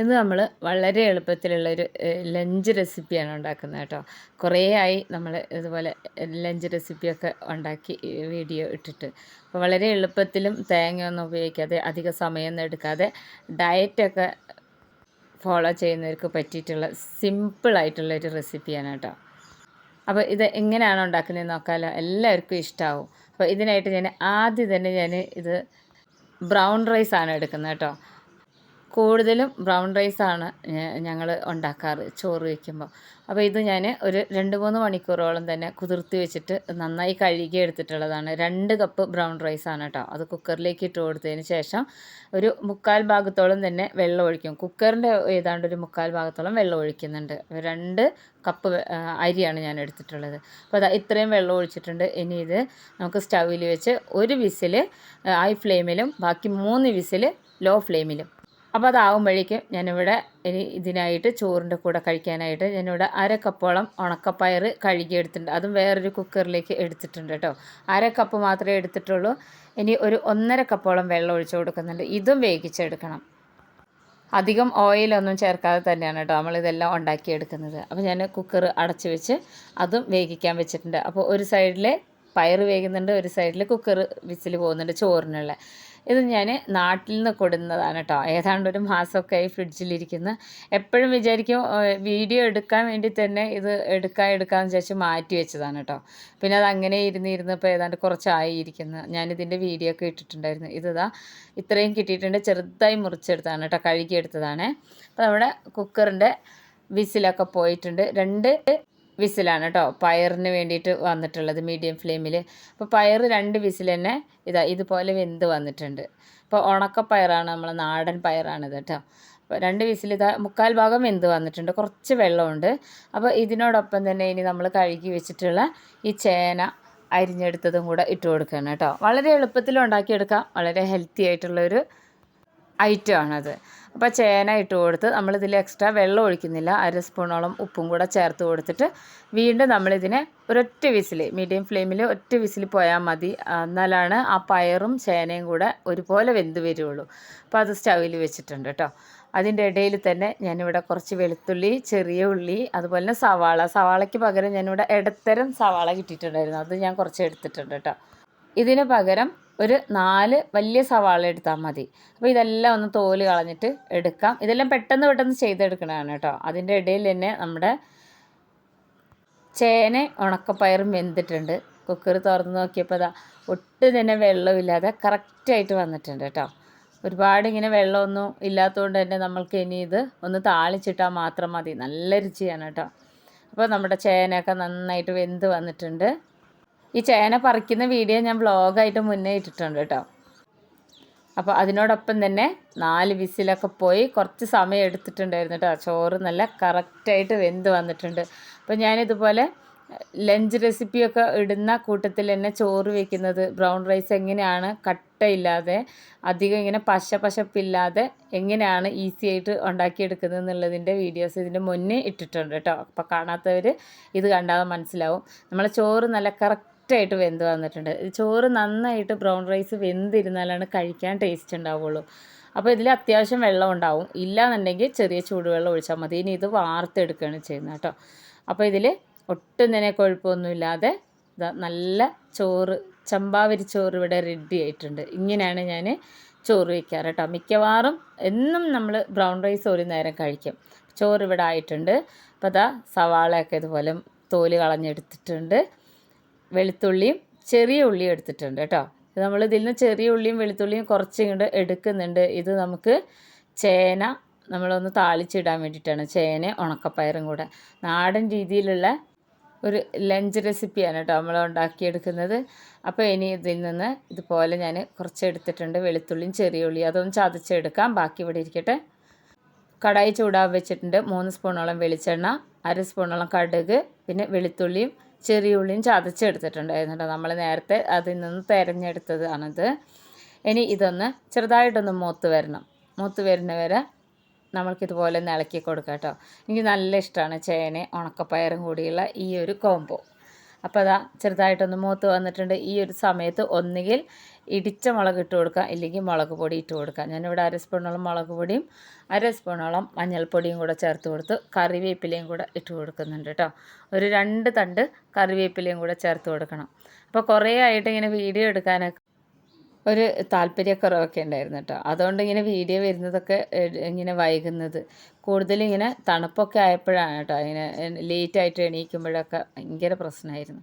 ഇന്ന് നമ്മൾ വളരെ എളുപ്പത്തിലുള്ളൊരു ലഞ്ച് റെസിപ്പിയാണ് ഉണ്ടാക്കുന്നത് കേട്ടോ. കുറേ ആയി നമ്മൾ ഇതുപോലെ ലഞ്ച് റെസിപ്പിയൊക്കെ ഉണ്ടാക്കി വീഡിയോ ഇട്ടിട്ട്. അപ്പോൾ വളരെ എളുപ്പത്തിലും തേങ്ങയൊന്നും ഉപയോഗിക്കാതെ അധിക സമയമൊന്നും എടുക്കാതെ ഡയറ്റൊക്കെ ഫോളോ ചെയ്യുന്നവർക്ക് പറ്റിയിട്ടുള്ള സിമ്പിളായിട്ടുള്ളൊരു റെസിപ്പിയാണ് കേട്ടോ. അപ്പോൾ ഇത് എങ്ങനെയാണ് ഉണ്ടാക്കുന്നത് നോക്കാമല്ലോ എല്ലാവർക്കും ഇഷ്ടമാവും അപ്പോൾ ഇതിനായിട്ട് ഞാൻ ആദ്യം തന്നെ ഞാൻ ഇത് ബ്രൗൺ റൈസാണ് എടുക്കുന്നത് കേട്ടോ. കൂടുതലും ബ്രൗൺ റൈസാണ് ഞങ്ങൾ ഉണ്ടാക്കാറ് ചോറ് വയ്ക്കുമ്പോൾ അപ്പോൾ ഇത് ഞാൻ ഒരു രണ്ട് മൂന്ന് മണിക്കൂറോളം തന്നെ കുതിർത്തി വെച്ചിട്ട് നന്നായി കഴുകി എടുത്തിട്ടുള്ളതാണ്. രണ്ട് കപ്പ് ബ്രൗൺ റൈസാണ് കേട്ടോ. അത് കുക്കറിലേക്ക് ഇട്ട് കൊടുത്തതിന് ശേഷം ഒരു മുക്കാൽ ഭാഗത്തോളം തന്നെ വെള്ളം ഒഴിക്കും. കുക്കറിന്റെ ഏതാണ്ട് ഒരു മുക്കാൽ ഭാഗത്തോളം വെള്ളം ഒഴിക്കുന്നുണ്ട്. രണ്ട് കപ്പ് അരിയാണ് ഞാൻ എടുത്തിട്ടുള്ളത്. അപ്പോൾ അത് ഇത്രയും വെള്ളം ഒഴിച്ചിട്ടുണ്ട്. ഇനി ഇത് നമുക്ക് സ്റ്റൗവിൽ വെച്ച് ഒരു വിസിൽ ഹൈ ഫ്ലെയിമിലും ബാക്കി മൂന്ന് വിസിൽ ലോ ഫ്ലെയിമിലും അപ്പോൾ അതാവുമ്പോഴേക്കും ഞാനിവിടെ ഇനി ഇതിനായിട്ട് ചോറിന്റെ കൂടെ കഴിക്കാനായിട്ട് ഞാനിവിടെ അര കപ്പോളം ഉണക്കപ്പയർ കഴുകിയെടുത്തിട്ടുണ്ട്. അതും വേറൊരു കുക്കറിലേക്ക് എടുത്തിട്ടുണ്ട് കേട്ടോ. അര കപ്പ് മാത്രമേ എടുത്തിട്ടുള്ളൂ. ഇനി ഒരു ഒന്നര കപ്പോളം വെള്ളം ഒഴിച്ചു കൊടുക്കുന്നുണ്ട്. ഇതും വേവിച്ചെടുക്കണം. അധികം ഓയിലൊന്നും ചേർക്കാതെ തന്നെയാണ് കേട്ടോ നമ്മളിതെല്ലാം ഉണ്ടാക്കിയെടുക്കുന്നത്. അപ്പോൾ ഞാൻ കുക്കർ അടച്ച് വെച്ച് അതും വേവിക്കാൻ വെച്ചിട്ടുണ്ട്. അപ്പോൾ ഒരു സൈഡിൽ പയർ വേകുന്നുണ്ട് ഒരു സൈഡിൽ കുക്കർ വിസിൽ പോകുന്നുണ്ട് ചോറിനുള്ള. ഇത് ഞാൻ നാട്ടിൽ നിന്ന് കൊടുന്നതാണ് കേട്ടോ ഏതാണ്ട് ഒരു മാസമൊക്കെ ആയി ഫ്രിഡ്ജിലിരിക്കുന്ന. എപ്പോഴും വിചാരിക്കും വീഡിയോ എടുക്കാൻ വേണ്ടി തന്നെ ഇത് എടുക്കാൻ എടുക്കാമെന്ന് വിചാരിച്ച് മാറ്റി വെച്ചതാണ് കേട്ടോ പിന്നെ അത് അങ്ങനെ ഇരുന്ന് ഇരുന്നപ്പോൾ ഏതാണ്ട് കുറച്ചായി ഇരിക്കുന്നത് ഞാനിതിന്റെ വീഡിയോ ഒക്കെ ഇട്ടിട്ടുണ്ടായിരുന്നു. ഇതാ ഇത്രയും കിട്ടിയിട്ടുണ്ട്. ചെറുതായി മുറിച്ചെടുത്താണ് കേട്ടോ കഴുകിയെടുത്തതാണ്. അപ്പോൾ നമ്മുടെ കുക്കറിന്റെ വിസിലൊക്കെ പോയിട്ടുണ്ട്. രണ്ട് വിസിലാണ് കേട്ടോ പയറിന് വേണ്ടിയിട്ട് വന്നിട്ടുള്ളത് മീഡിയം ഫ്ലെയിമിൽ അപ്പോൾ പയർ രണ്ട് വിസിൽ തന്നെ ഇതാ ഇതുപോലെ വെന്ത് വന്നിട്ടുണ്ട്. അപ്പോൾ ഉണക്കപ്പയറാണ് നമ്മൾ നാടൻ പയറാണിത് കേട്ടോ അപ്പോൾ രണ്ട് വിസിൽ ഇതാ മുക്കാൽ ഭാഗം വെന്ത് വന്നിട്ടുണ്ട്. കുറച്ച് വെള്ളമുണ്ട്. അപ്പോൾ ഇതിനോടൊപ്പം തന്നെ ഇനി നമ്മൾ കഴുകി വെച്ചിട്ടുള്ള ഈ ചേന അരിഞ്ഞെടുത്തതും കൂടെ ഇട്ട് കൊടുക്കണം കേട്ടോ വളരെ എളുപ്പത്തിൽ ഉണ്ടാക്കിയെടുക്കാം. വളരെ ഹെൽത്തി ആയിട്ടുള്ളൊരു ഐറ്റം ആണത് അപ്പോൾ ചേന ഇട്ട് കൊടുത്ത് നമ്മളിതിൽ എക്സ്ട്രാ വെള്ളം ഒഴിക്കുന്നില്ല. അര സ്പൂണോളം ഉപ്പും കൂടെ ചേർത്ത് കൊടുത്തിട്ട് വീണ്ടും നമ്മളിതിനെ ഒരൊറ്റ വിസിൽ മീഡിയം ഫ്ലെയിമിൽ ഒറ്റ വിസിൽ പോയാൽ മതി. എന്നാലാണ് ആ പയറും ചേനയും കൂടെ ഒരുപോലെ വെന്ത് വരുള്ളൂ. അപ്പോൾ അത് സ്റ്റൗവിൽ വെച്ചിട്ടുണ്ട് കേട്ടോ അതിന്റെ ഇടയിൽ തന്നെ ഞാനിവിടെ കുറച്ച് വെളുത്തുള്ളി ചെറിയ ഉള്ളി അതുപോലെ തന്നെ സവാള. സവാളയ്ക്ക് പകരം ഞാനിവിടെ ഇടത്തരം സവാള കിട്ടിയിട്ടുണ്ടായിരുന്നു. അത് ഞാൻ കുറച്ച് എടുത്തിട്ടുണ്ട് കേട്ടോ ഇതിന് പകരം ഒരു നാല് വലിയ സവാള എടുത്താൽ മതി. അപ്പോൾ ഇതെല്ലാം ഒന്ന് തോൽ കളഞ്ഞിട്ട് എടുക്കാം. ഇതെല്ലാം പെട്ടെന്ന് പെട്ടെന്ന് ചെയ്തെടുക്കണതാണ് കേട്ടോ. അതിന്റെ ഇടയിൽ തന്നെ നമ്മുടെ ചേന ഉണക്കപ്പയറും വെന്തിട്ടുണ്ട്. കുക്കർ തുറന്ന് നോക്കിയപ്പോൾ അതാ ഒട്ടും തന്നെ വെള്ളമില്ലാതെ കറക്റ്റായിട്ട് വന്നിട്ടുണ്ട് കേട്ടോ. ഒരുപാട് ഇങ്ങനെ വെള്ളമൊന്നും ഇല്ലാത്തതുകൊണ്ട് തന്നെ നമ്മൾക്ക് ഇനി ഇത് ഒന്ന് താളിച്ചിട്ടാൽ മാത്രം മതി. നല്ല രുചിയാണ് കേട്ടോ. അപ്പോൾ നമ്മുടെ ചേനയൊക്കെ നന്നായിട്ട് വെന്ത് വന്നിട്ടുണ്ട്. ഈ ചേന പറിക്കുന്ന വീഡിയോ ഞാൻ വ്ളോഗായിട്ട് മുന്നേ ഇട്ടിട്ടുണ്ട് കേട്ടോ. അപ്പോൾ അതിനോടൊപ്പം തന്നെ നാല് വിസിലൊക്കെ പോയി കുറച്ച് സമയം എടുത്തിട്ടുണ്ടായിരുന്നു കേട്ടോ. ചോറ് നല്ല കറക്റ്റായിട്ട് വെന്ത് വന്നിട്ടുണ്ട്. അപ്പോൾ ഞാനിതുപോലെ ലഞ്ച് റെസിപ്പിയൊക്കെ ഇടുന്ന കൂട്ടത്തിൽ തന്നെ ചോറ് വെക്കുന്നത്. ബ്രൗൺ റൈസ് എങ്ങനെയാണ്? കട്ടയില്ലാതെ അധികം ഇങ്ങനെ പശ പശപ്പില്ലാതെ എങ്ങനെയാണ് ഈസി ആയിട്ട് ഉണ്ടാക്കിയെടുക്കുന്നത് എന്നുള്ളതിന്റെ വീഡിയോസ് ഇതിന്റെ മുന്നേ ഇട്ടിട്ടുണ്ട് കേട്ടോ. അപ്പോൾ കാണാത്തവർ ഇത് കണ്ടാൽ മനസ്സിലാവും. നമ്മൾ ചോറ് നല്ല കറക്റ്റ് കറക്റ്റായിട്ട് വെന്ത് വന്നിട്ടുണ്ട്. ചോറ് നന്നായിട്ട് ബ്രൗൺ റൈസ് വെന്തിരുന്നാലാണ് കഴിക്കാൻ ടേസ്റ്റ് ഉണ്ടാവുള്ളൂ. അപ്പോൾ ഇതിൽ അത്യാവശ്യം വെള്ളം ഉണ്ടാവും. ഇല്ലാന്നുണ്ടെങ്കിൽ ചെറിയ ചൂടുവെള്ളം ഒഴിച്ചാൽ മതി. ഇനി ഇത് വാർത്തെടുക്കുകയാണ് ചെയ്യുന്നത് കേട്ടോ. അപ്പോൾ ഇതിൽ ഒട്ടും തന്നെ കുഴപ്പമൊന്നുമില്ലാതെ നല്ല ചോറ് ചമ്പാവരി ചോറ് ഇവിടെ റെഡി ആയിട്ടുണ്ട്. ഇങ്ങനെയാണ് ഞാൻ ചോറ് വയ്ക്കാറ് കേട്ടോ. മിക്കവാറും എന്നും നമ്മൾ ബ്രൗൺ റൈസ് ഒരു നേരം കഴിക്കും. ചോറ് ഇവിടെ ആയിട്ടുണ്ട്. അപ്പോൾ അതാ സവാളയൊക്കെ ഇതുപോലെ തോൽ കളഞ്ഞെടുത്തിട്ടുണ്ട്. വെളുത്തുള്ളിയും ചെറിയ ഉള്ളിയും എടുത്തിട്ടുണ്ട് കേട്ടോ. നമ്മൾ ഇതിൽ നിന്ന് ചെറിയ ഉള്ളിയും വെളുത്തുള്ളിയും കുറച്ച് ഇങ്ങോട്ട് എടുക്കുന്നുണ്ട്. ഇത് നമുക്ക് ചേന നമ്മളൊന്ന് താളിച്ചിടാൻ വേണ്ടിയിട്ടാണ്. ചേന ഉണക്കപ്പയറും കൂടെ. നാടൻ രീതിയിലുള്ള ഒരു ലഞ്ച് റെസിപ്പിയാണ് കേട്ടോ നമ്മൾ ഉണ്ടാക്കിയെടുക്കുന്നത്. അപ്പോൾ ഇനി ഇതിൽ നിന്ന് ഇതുപോലെ ഞാൻ കുറച്ച് എടുത്തിട്ടുണ്ട്. വെളുത്തുള്ളിയും ചെറിയ ഉള്ളിയും അതൊന്ന് ചതച്ചെടുക്കാം. ബാക്കി ഇവിടെ ഇരിക്കട്ടെ. കടായി ചൂടാൻ വെച്ചിട്ടുണ്ട്. മൂന്ന് സ്പൂണോളം വെളിച്ചെണ്ണ അര സ്പൂണോളം കടുക് പിന്നെ വെളുത്തുള്ളിയും ചെറിയ ഉള്ളിയും ചതച്ചെടുത്തിട്ടുണ്ടായിരുന്നു നമ്മൾ നേരത്തെ അതിൽ നിന്ന് തിരഞ്ഞെടുത്തതാണിത്. ഇനി ഇതൊന്ന് ചെറുതായിട്ടൊന്ന് മൂത്ത് വരണം. മൂത്ത് വരുന്ന വരെ നമ്മൾക്കിതുപോലെ ഇളക്കി കൊടുക്കാം കേട്ടോ എനിക്ക് നല്ല ഇഷ്ടമാണ് ചേന ഉണക്കപ്പയറും കൂടിയുള്ള ഈ ഒരു കോംബോ. അപ്പോൾ അതാ ചെറുതായിട്ടൊന്ന് മൂത്ത് വന്നിട്ടുണ്ട്. ഈ ഒരു സമയത്ത് ഒന്നുകിൽ ഇടിച്ച മുളക് ഇട്ട് കൊടുക്കാം ഇല്ലെങ്കിൽ മുളക് പൊടി ഇട്ട് കൊടുക്കാം ഞാനിവിടെ അര സ്പൂണോളം മുളക് പൊടിയും അര സ്പൂണോളം മഞ്ഞൾപ്പൊടിയും കൂടെ ചേർത്ത് കൊടുത്ത് കറിവേപ്പിലയും കൂടെ ഇട്ട് കൊടുക്കുന്നുണ്ട് കേട്ടോ. ഒരു രണ്ട് തണ്ട് കറിവേപ്പിലയും കൂടെ ചേർത്ത് കൊടുക്കണം. അപ്പോൾ കുറേ ആയിട്ട് ഇങ്ങനെ വീഡിയോ എടുക്കാനൊക്കെ ഒരു താല്പര്യക്കുറവൊക്കെ ഉണ്ടായിരുന്നു കേട്ടോ. അതുകൊണ്ട് ഇങ്ങനെ വീഡിയോ വരുന്നതൊക്കെ ഇങ്ങനെ വൈകുന്നത്. കൂടുതലും ഇങ്ങനെ തണുപ്പൊക്കെ ആയപ്പോഴാണ് കേട്ടോ. ഇങ്ങനെ ലേറ്റായിട്ട് എണീക്കുമ്പോഴൊക്കെ ഭയങ്കര പ്രശ്നമായിരുന്നു.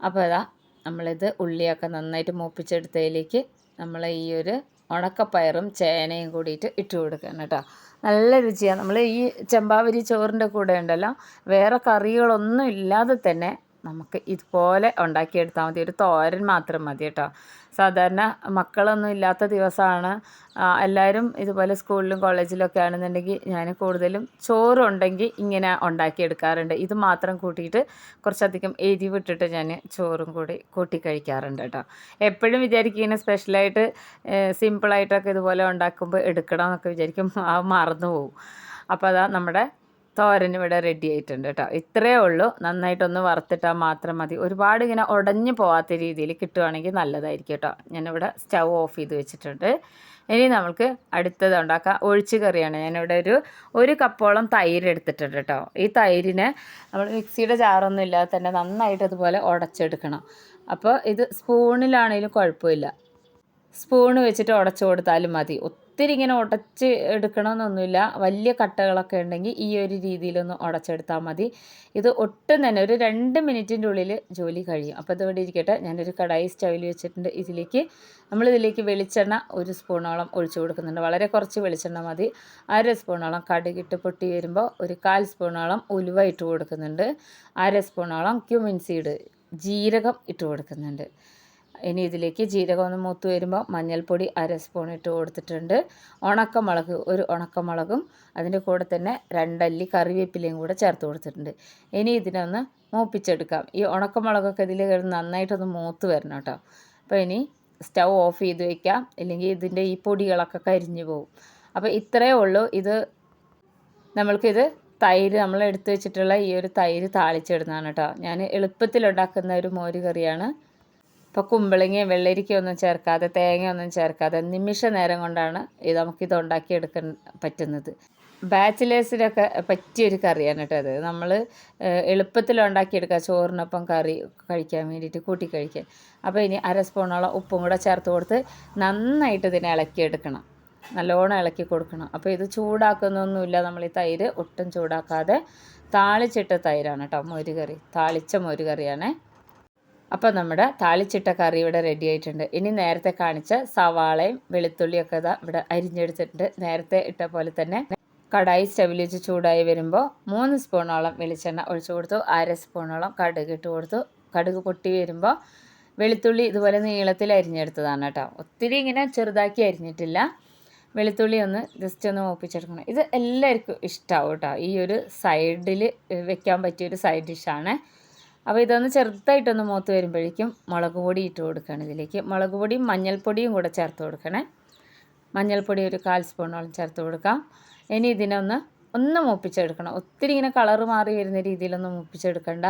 അപ്പോൾ അതാ നമ്മളിത് ഉള്ളിയൊക്കെ നന്നായിട്ട് മൂപ്പിച്ചെടുത്തതിലേക്ക് നമ്മൾ ഈ ഒരു ഉണക്കപ്പയറും ചേനയും കൂടിയിട്ട് ഇട്ട് കൊടുക്കണം കേട്ടോ. നല്ല രുചിയാണ് നമ്മൾ ഈ ചെമ്പാവരി ചോറിന്റെ കൂടെ ഉണ്ടല്ലോ. വേറെ കറികളൊന്നും ഇല്ലാതെ തന്നെ നമുക്ക് ഇതുപോലെ ഉണ്ടാക്കിയെടുത്താൽ മതി. ഒരു തോരൻ മാത്രം മതി കേട്ടോ. സാധാരണ മക്കളൊന്നും ഇല്ലാത്ത ദിവസമാണ്. എല്ലാവരും ഇതുപോലെ സ്കൂളിലും കോളേജിലൊക്കെ ആണെന്നുണ്ടെങ്കിൽ ഞാൻ കൂടുതലും ചോറുണ്ടെങ്കിൽ ഇങ്ങനെ ഉണ്ടാക്കിയെടുക്കാറുണ്ട്. ഇത് മാത്രം കൂട്ടിയിട്ട് കുറച്ചധികം എരിവിട്ടിട്ട് ഞാൻ ചോറും കൂടി കൂട്ടി കഴിക്കാറുണ്ട് കേട്ടോ. എപ്പോഴും വിചാരിക്കും ഇങ്ങനെ സ്പെഷ്യലായിട്ട് സിമ്പിളായിട്ടൊക്കെ ഇതുപോലെ ഉണ്ടാക്കുമ്പോൾ എടുക്കണം എന്നൊക്കെ വിചാരിക്കും. മറന്നു പോകും അപ്പോൾ അതാ നമ്മുടെ തോരൻ ഇവിടെ റെഡി ആയിട്ടുണ്ട് കേട്ടോ ഇത്രയേ ഉള്ളൂ. നന്നായിട്ടൊന്ന് വറുത്തിട്ടാൽ മാത്രം മതി. ഒരുപാട് ഇങ്ങനെ ഉടഞ്ഞു പോവാത്ത രീതിയിൽ കിട്ടുവാണെങ്കിൽ നല്ലതായിരിക്കും കേട്ടോ ഞാനിവിടെ സ്റ്റവ് ഓഫ് ചെയ്ത് വെച്ചിട്ടുണ്ട്. ഇനി നമുക്ക് അടുത്തത് ഉണ്ടാക്കാം. ഒഴിച്ചു കറിയാണ്. ഞാനിവിടെ ഒരു ഒരു കപ്പോളം തൈര് എടുത്തിട്ടുണ്ട് കേട്ടോ ഈ തൈരിനെ നമ്മൾ മിക്സിയുടെ ജാറൊന്നും ഇല്ലാതെ തന്നെ നന്നായിട്ട് അതുപോലെ ഉടച്ചെടുക്കണം. അപ്പോൾ ഇത് സ്പൂണിലാണെങ്കിലും കുഴപ്പമില്ല. സ്പൂൺ വെച്ചിട്ട് ഉടച്ചു കൊടുത്താലും മതി. ഒത്തിരി ഇങ്ങനെ ഉടച്ച് എടുക്കണമെന്നൊന്നുമില്ല. വലിയ കട്ടകളൊക്കെ ഉണ്ടെങ്കിൽ ഈ ഒരു രീതിയിലൊന്ന് ഉടച്ചെടുത്താൽ മതി. ഇത് ഒട്ടും തന്നെ ഒരു രണ്ട് മിനിറ്റിന്റെ ഉള്ളിൽ ജോലി കഴിയും. അപ്പോൾ ഇതിവിടെ ഇരിക്കട്ടെ. ഞാനൊരു കടായി സ്റ്റൗവിൽ വെച്ചിട്ടുണ്ട്. ഇതിലേക്ക് നമ്മളിതിലേക്ക് വെളിച്ചെണ്ണ ഒരു സ്പൂണോളം ഒഴിച്ചു കൊടുക്കുന്നുണ്ട്. വളരെ കുറച്ച് വെളിച്ചെണ്ണ മതി. അര സ്പൂണോളം കടുകിട്ട് പൊട്ടി വരുമ്പോൾ ഒരു കാൽ സ്പൂണോളം ഉലുവ ഇട്ട് കൊടുക്കുന്നുണ്ട്. അര സ്പൂണോളം ക്യുമിൻ സീഡ് ജീരകം ഇട്ട് കൊടുക്കുന്നുണ്ട്. ഇനി ഇതിലേക്ക് ജീരകം ഒന്ന് മൂത്ത് വരുമ്പോൾ മഞ്ഞൾപ്പൊടി അര സ്പൂൺ ഇട്ട് കൊടുത്തിട്ടുണ്ട്. ഉണക്കമുളക് ഒരു ഉണക്കമുളകും അതിന്റെ കൂടെ തന്നെ രണ്ടല്ലി കറിവേപ്പിലയും കൂടെ ചേർത്ത് കൊടുത്തിട്ടുണ്ട്. ഇനി ഇതിനൊന്ന് മൂപ്പിച്ചെടുക്കാം. ഈ ഉണക്കമുളകൊക്കെ ഇതിൽ കിടന്ന് നന്നായിട്ടൊന്ന് മൂത്ത് വരണം കേട്ടോ. അപ്പോൾ ഇനി സ്റ്റൗ ഓഫ് ചെയ്ത് വെക്കാം. ഇല്ലെങ്കിൽ ഇതിന്റെ ഈ പൊടികളൊക്കെ കരിഞ്ഞു പോകും അപ്പോൾ ഇത്രയേ ഉള്ളൂ. ഇത് നമ്മൾക്കിത് തൈര് നമ്മൾ എടുത്തു വെച്ചിട്ടുള്ള ഈ ഒരു തൈര് താളിച്ചിടുന്നതാണ് കേട്ടോ. ഞാൻ എളുപ്പത്തിലുണ്ടാക്കുന്ന ഒരു മോര് കറിയാണ് ഇപ്പോൾ കുമ്പളങ്ങയും വെള്ളരിക്കയൊന്നും ചേർക്കാതെ തേങ്ങയൊന്നും ചേർക്കാതെ നിമിഷ നേരം കൊണ്ടാണ് ഇത് നമുക്കിത് ഉണ്ടാക്കിയെടുക്കാൻ പറ്റുന്നത്. ബാച്ചിലേഴ്സിനൊക്കെ പറ്റിയൊരു കറിയാണ് കേട്ടോ അത് നമ്മൾ എളുപ്പത്തിൽ ഉണ്ടാക്കിയെടുക്കുക. ചോറിനൊപ്പം കറി കഴിക്കാൻ വേണ്ടിയിട്ട് കൂട്ടി കഴിക്കാൻ. അപ്പോൾ ഇനി അര സ്പൂണോളം ഉപ്പും കൂടെ ചേർത്ത് കൊടുത്ത് നന്നായിട്ട് ഇതിനെ ഇളക്കിയെടുക്കണം. നല്ലോണം ഇളക്കി കൊടുക്കണം. അപ്പോൾ ഇത് ചൂടാക്കുന്നൊന്നുമില്ല. നമ്മൾ ഈ തൈര് ഒട്ടും ചൂടാക്കാതെ താളിച്ചിട്ട തൈരാണ് കേട്ടോ മോരുകറി. താളിച്ച മോരുകറിയാണേ. അപ്പോൾ നമ്മുടെ താളിച്ചിട്ട കറി ഇവിടെ റെഡി ആയിട്ടുണ്ട്. ഇനി നേരത്തെ കാണിച്ച സവാളയും വെളുത്തുള്ളിയൊക്കെ ഇതാ ഇവിടെ അരിഞ്ഞെടുത്തിട്ടുണ്ട്. നേരത്തെ ഇട്ട പോലെ തന്നെ കടായി സ്റ്റവിൽ വെച്ച് ചൂടായി വരുമ്പോൾ മൂന്ന് സ്പൂണോളം വെളിച്ചെണ്ണ ഒഴിച്ചു കൊടുത്തു. അര സ്പൂണോളം കടുക് ഇട്ട് കൊടുത്തു. കടുക് പൊട്ടി വരുമ്പോൾ വെളുത്തുള്ളി ഇതുപോലെ നീളത്തിൽ അരിഞ്ഞെടുത്തതാണ് കേട്ടോ. ഒത്തിരി ഇങ്ങനെ ചെറുതാക്കി അരിഞ്ഞിട്ടില്ല. വെളുത്തുള്ളി ഒന്ന് ജസ്റ്റ് ഒന്ന് മൂപ്പിച്ചെടുക്കണം. ഇത് എല്ലാവർക്കും ഇഷ്ടമാവും കേട്ടോ. ഈ ഒരു സൈഡിൽ വെക്കാൻ പറ്റിയൊരു സൈഡ് ഡിഷാണ് അപ്പോൾ ഇതൊന്ന് ചെറുതായിട്ടൊന്ന് മൂത്ത് വരുമ്പോഴേക്കും മുളക് പൊടി ഇട്ട് കൊടുക്കണം ഇതിലേക്ക്. മുളക് പൊടിയും മഞ്ഞൾപ്പൊടിയും കൂടെ ചേർത്ത് കൊടുക്കണേ. മഞ്ഞൾപ്പൊടി ഒരു കാൽ സ്പൂണോളം ചേർത്ത് കൊടുക്കാം. ഇനി ഇതിനൊന്ന് ഒന്ന് മൂപ്പിച്ചെടുക്കണം. ഒത്തിരി ഇങ്ങനെ കളർ മാറി വരുന്ന രീതിയിലൊന്ന് മൂപ്പിച്ചെടുക്കണ്ട.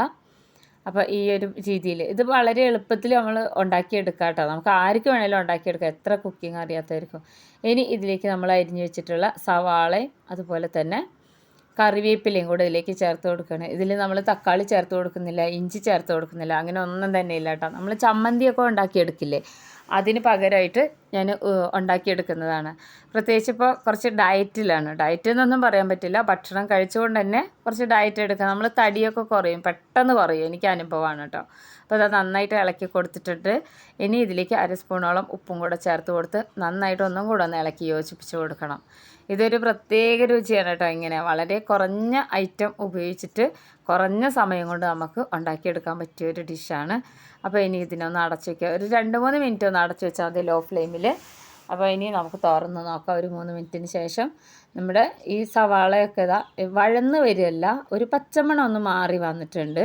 അപ്പോൾ ഈ ഒരു രീതിയിൽ ഇത് വളരെ എളുപ്പത്തിൽ നമ്മൾ ഉണ്ടാക്കിയെടുക്കാം കേട്ടോ. നമുക്ക് ആർക്ക് വേണമെങ്കിലും ഉണ്ടാക്കിയെടുക്കാം. എത്ര കുക്കിംഗ് അറിയാത്തവർക്കും. ഇനി ഇതിലേക്ക് നമ്മൾ അരിഞ്ഞു വെച്ചിട്ടുള്ള സവാളയും അതുപോലെ തന്നെ കറിവേപ്പിലയും കൂടെ ഇതിലേക്ക് ചേർത്ത് കൊടുക്കണം ഇതിൽ നമ്മൾ തക്കാളി ചേർത്ത് കൊടുക്കുന്നില്ല ഇഞ്ചി ചേർത്ത് കൊടുക്കുന്നില്ല അങ്ങനെ ഒന്നും തന്നെ ഇല്ല കേട്ടോ. നമ്മൾ ചമ്മന്തിയൊക്കെ ഉണ്ടാക്കിയെടുക്കില്ലേ? അതിന് പകരമായിട്ട് ഞാൻ ഉണ്ടാക്കിയെടുക്കുന്നതാണ്. പ്രത്യേകിച്ച് ഇപ്പോൾ കുറച്ച് ഡയറ്റിലാണ്. ഡയറ്റ് എന്നൊന്നും പറയാൻ പറ്റില്ല. ഭക്ഷണം കഴിച്ചുകൊണ്ട് തന്നെ കുറച്ച് ഡയറ്റ് എടുക്കുക. നമ്മൾ തടിയൊക്കെ കുറയും. പെട്ടെന്ന് കുറയും. എനിക്ക് അനുഭവമാണ് കേട്ടോ. അപ്പോൾ അത് നന്നായിട്ട് ഇളക്കി കൊടുത്തിട്ടിട്ട് ഇനി ഇതിലേക്ക് അര സ്പൂണോളം ഉപ്പും കൂടെ ചേർത്ത് കൊടുത്ത് നന്നായിട്ട് ഒന്നും കൂടെ ഒന്ന് ഇളക്കി യോജിപ്പിച്ച് കൊടുക്കണം. ഇതൊരു പ്രത്യേക രുചിയാണ് കേട്ടോ ഇങ്ങനെ. വളരെ കുറഞ്ഞ ഐറ്റം ഉപയോഗിച്ചിട്ട് കുറഞ്ഞ സമയം കൊണ്ട് നമുക്ക് ഉണ്ടാക്കിയെടുക്കാൻ പറ്റിയ ഒരു ഡിഷാണ്. അപ്പോൾ ഇനി ഇതിനൊന്ന് അടച്ചു വയ്ക്കുക ഒരു രണ്ട് മൂന്ന് മിനിറ്റ് ഒന്ന് അടച്ചു വെച്ചാൽ മതി ലോ ഫ്ലെയിമിൽ. അപ്പോൾ ഇനി നമുക്ക് തുറന്ന് നോക്കാം. ഒരു മൂന്ന് മിനിറ്റിന് ശേഷം നമ്മുടെ ഈ സവാളയൊക്കെ ഇതാ വഴന്ന് വരികയല്ല ഒരു പച്ചമണം ഒന്ന് മാറി വന്നിട്ടുണ്ട്.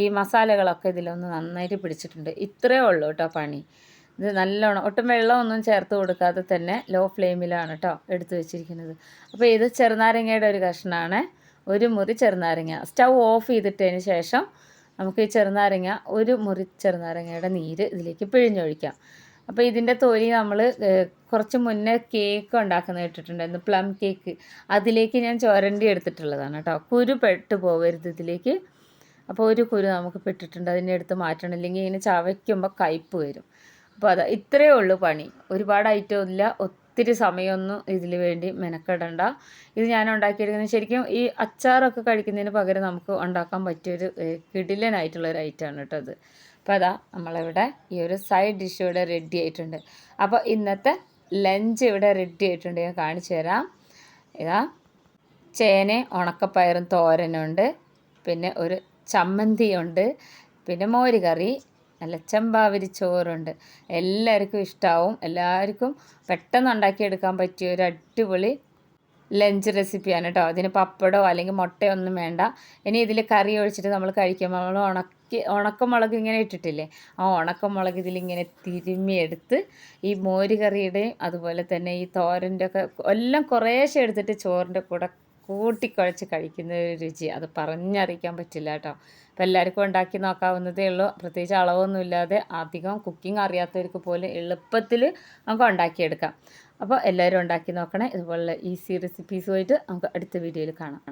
ഈ മസാലകളൊക്കെ ഇതിലൊന്ന് നന്നായിട്ട് പിടിച്ചിട്ടുണ്ട്. ഇത്രയേ ഉള്ളൂ കേട്ടോ പണി. ഇത് നല്ലോണം ഒട്ടും വെള്ളമൊന്നും ചേർത്ത് കൊടുക്കാതെ തന്നെ ലോ ഫ്ലെയിമിലാണ് കേട്ടോ എടുത്തു വെച്ചിരിക്കുന്നത്. അപ്പോൾ ഇത് ചെറുനാരങ്ങയുടെ ഒരു കഷ്ണമാണ്. ഒരു മുറി ചെറുനാരങ്ങ. സ്റ്റൗ ഓഫ് ചെയ്തിട്ടതിന് ശേഷം നമുക്ക് ഈ ചെറുനാരങ്ങ ഒരു മുറി ചെറുനാരങ്ങയുടെ നീര് ഇതിലേക്ക് പിഴിഞ്ഞൊഴിക്കാം. അപ്പോൾ ഇതിന്റെ തൊലി നമ്മൾ കുറച്ച് മുന്നേ കേക്ക് ഉണ്ടാക്കുന്ന ഇട്ടിട്ടുണ്ടായിരുന്നു പ്ലം കേക്ക്. അതിലേക്ക് ഞാൻ ചുരണ്ടി എടുത്തിട്ടുള്ളതാണ് കേട്ടോ കുരു പെട്ട് പോകരുത് ഇതിലേക്ക്. അപ്പോൾ ഒരു കുരു നമുക്ക് പെട്ടിട്ടുണ്ട് അതിനെ എടുത്ത് മാറ്റണം. ഇല്ലെങ്കിൽ ഇങ്ങനെ ചവയ്ക്കുമ്പോൾ കയ്പ്പ് വരും. അപ്പോൾ അത് ഇത്രയേ ഉള്ളൂ പണി. ഒരുപാട് ഐറ്റം ഇല്ല. ഒത്തിരി സമയമൊന്നും ഇതിൽ വേണ്ടി മെനക്കെടണ്ട. ഇത് ഞാൻ ഉണ്ടാക്കിയെടുക്കുന്നത് ശരിക്കും ഈ അച്ചാറൊക്കെ കഴിക്കുന്നതിന് പകരം നമുക്ക് ഉണ്ടാക്കാൻ പറ്റിയൊരു കിടിലനായിട്ടുള്ളൊരു ഐറ്റമാണ് കേട്ടോ അത്. അപ്പോൾ അതാ നമ്മളിവിടെ ഈ ഒരു സൈഡ് ഡിഷ് ഇവിടെ റെഡി ആയിട്ടുണ്ട്. അപ്പോൾ ഇന്നത്തെ ലഞ്ച് ഇവിടെ റെഡി ആയിട്ടുണ്ട്. ഞാൻ കാണിച്ചു തരാം. ഇതാ ചേന ഉണക്കപ്പയറും തോരനുണ്ട്. പിന്നെ ഒരു ചമ്മന്തിയുണ്ട് പിന്നെ മോര് കറി നല്ല ചെമ്പാവരി ചോറുണ്ട്. എല്ലാവർക്കും ഇഷ്ടമാവും എല്ലാവർക്കും പെട്ടെന്ന് ഉണ്ടാക്കിയെടുക്കാൻ പറ്റിയ ഒരു അടിപൊളി ലഞ്ച് റെസിപ്പിയാണ് കേട്ടോ. അതിന് പപ്പടോ അല്ലെങ്കിൽ മുട്ടയോ ഒന്നും വേണ്ട. ഇനി ഇതിൽ കറി ഒഴിച്ചിട്ട് നമ്മൾ കഴിക്കുമ്പോൾ നമ്മൾ ഉണക്കി ഉണക്കമുളക് ഇങ്ങനെ ഇട്ടിട്ടില്ലേ? ആ ഉണക്കമുളക് ഇതിലിങ്ങനെ തിരുമ്മിയെടുത്ത് ഈ മോര് കറിയുടെയും അതുപോലെ തന്നെ ഈ തോരന്റെ ഒക്കെ എല്ലാം കുറേശ്ശെ എടുത്തിട്ട് ചോറിന്റെ കൂടെ കൂട്ടിക്കുഴച്ച് കഴിക്കുന്ന ഒരു രുചി. അത് പറഞ്ഞറിയിക്കാൻ പറ്റില്ല കേട്ടോ. അപ്പോൾ എല്ലാവർക്കും ഉണ്ടാക്കി നോക്കാവുന്നതേ ഉള്ളൂ. പ്രത്യേകിച്ച് അളവൊന്നുമില്ലാതെ അധികം കുക്കിംഗ് അറിയാത്തവർക്ക് പോലും എളുപ്പത്തിൽ നമുക്ക് ഉണ്ടാക്കിയെടുക്കാം. അപ്പോൾ എല്ലാവരും ഉണ്ടാക്കി നോക്കണേ. ഇതുപോലുള്ള ഈസി റെസിപ്പീസുമായിട്ട് നമുക്ക് അടുത്ത വീഡിയോയിൽ കാണാം.